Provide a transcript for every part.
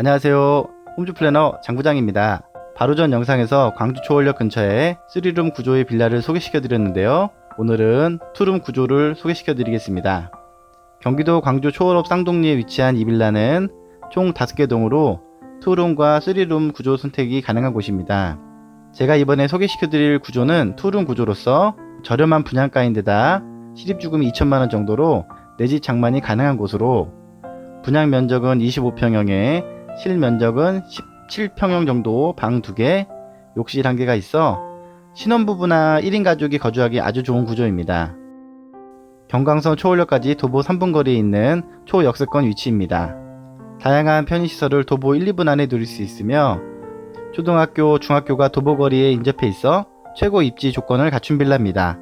안녕하세요. 홈주 플래너 장부장입니다. 바로 전 영상에서 광주 초월역 근처에 3룸 구조의 빌라를 소개시켜 드렸는데요. 오늘은 투룸 구조를 소개시켜 드리겠습니다. 경기도 광주 초월읍 쌍동리에 위치한 이 빌라는 총 5개 동으로 투룸과 3룸 구조 선택이 가능한 곳입니다. 제가 이번에 소개시켜 드릴 구조는 투룸 구조로서 저렴한 분양가인데다 실입주금이 2천만원 정도로 내집 장만이 가능한 곳으로 분양 면적은 25평형에 실면적은 17평형 정도 방 2개, 욕실 1개가 있어 신혼부부나 1인 가족이 거주하기 아주 좋은 구조입니다. 경강선 초월역까지 도보 3분 거리에 있는 초역세권 위치입니다. 다양한 편의시설을 도보 1, 2분 안에 누릴 수 있으며 초등학교, 중학교가 도보 거리에 인접해 있어 최고 입지 조건을 갖춘 빌라입니다.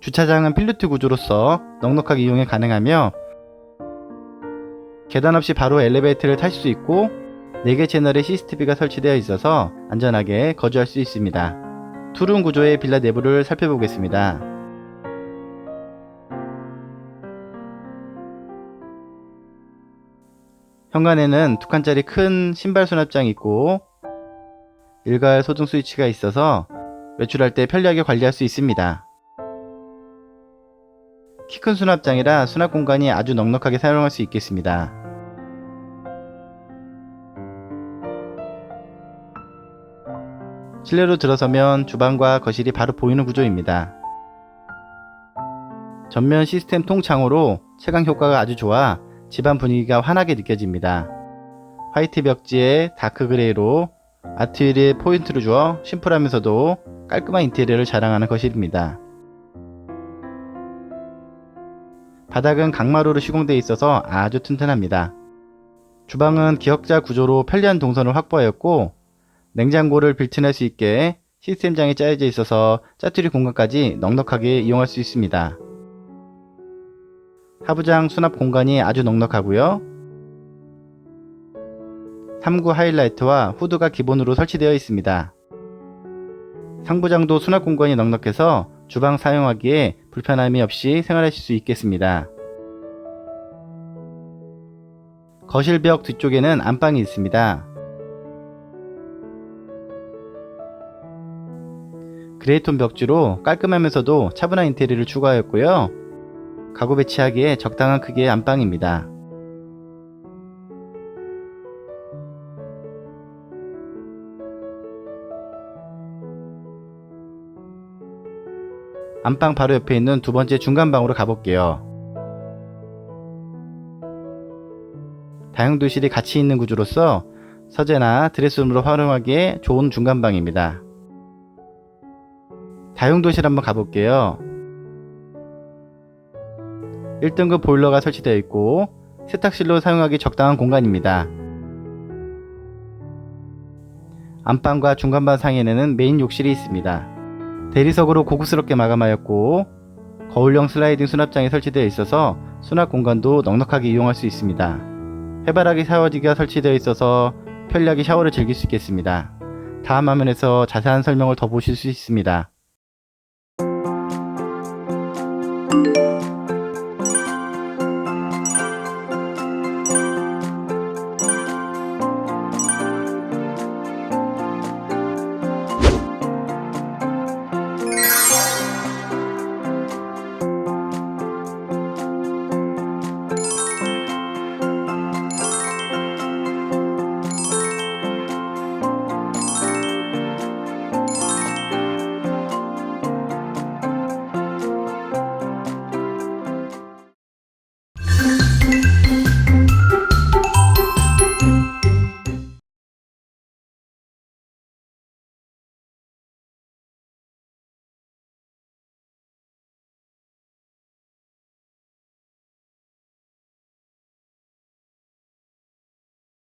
주차장은 필루트 구조로서 넉넉하게 이용이 가능하며 계단 없이 바로 엘리베이터를 탈 수 있고 4개 채널의 CCTV가 설치되어 있어서 안전하게 거주할 수 있습니다. 투룸 구조의 빌라 내부를 살펴보겠습니다. 현관에는 두 칸짜리 큰 신발 수납장이 있고 일괄 소등 스위치가 있어서 외출할 때 편리하게 관리할 수 있습니다. 키 큰 수납장이라 수납 공간이 아주 넉넉하게 사용할 수 있겠습니다. 실내로 들어서면 주방과 거실이 바로 보이는 구조입니다. 전면 시스템 통창으로 채광 효과가 아주 좋아 집안 분위기가 환하게 느껴집니다. 화이트 벽지에 다크 그레이로 아트윌에 포인트를 주어 심플하면서도 깔끔한 인테리어를 자랑하는 거실입니다. 바닥은 강마루로 시공되어 있어서 아주 튼튼합니다. 주방은 기역자 구조로 편리한 동선을 확보하였고 냉장고를 빌트낼 수 있게 시스템장이 짜여져 있어서 짜투리 공간까지 넉넉하게 이용할 수 있습니다. 하부장 수납 공간이 아주 넉넉하고요. 3구 하이라이트와 후드가 기본으로 설치되어 있습니다. 상부장도 수납 공간이 넉넉해서 주방 사용하기에 불편함이 없이 생활하실 수 있겠습니다. 거실 벽 뒤쪽에는 안방이 있습니다. 그레이톤 벽지로 깔끔하면서도 차분한 인테리어를 추가하였고요. 가구 배치하기에 적당한 크기의 안방입니다. 안방 바로 옆에 있는 두 번째 중간 방으로 가볼게요. 다용도실이 같이 있는 구조로서 서재나 드레스룸으로 활용하기에 좋은 중간 방입니다. 다용도실 한번 가볼게요. 1등급 보일러가 설치되어 있고 세탁실로 사용하기 적당한 공간입니다. 안방과 중간방 상에는 메인 욕실이 있습니다. 대리석으로 고급스럽게 마감하였고 거울형 슬라이딩 수납장이 설치되어 있어서 수납 공간도 넉넉하게 이용할 수 있습니다. 해바라기 샤워기가 설치되어 있어서 편리하게 샤워를 즐길 수 있겠습니다. 다음 화면에서 자세한 설명을 더 보실 수 있습니다.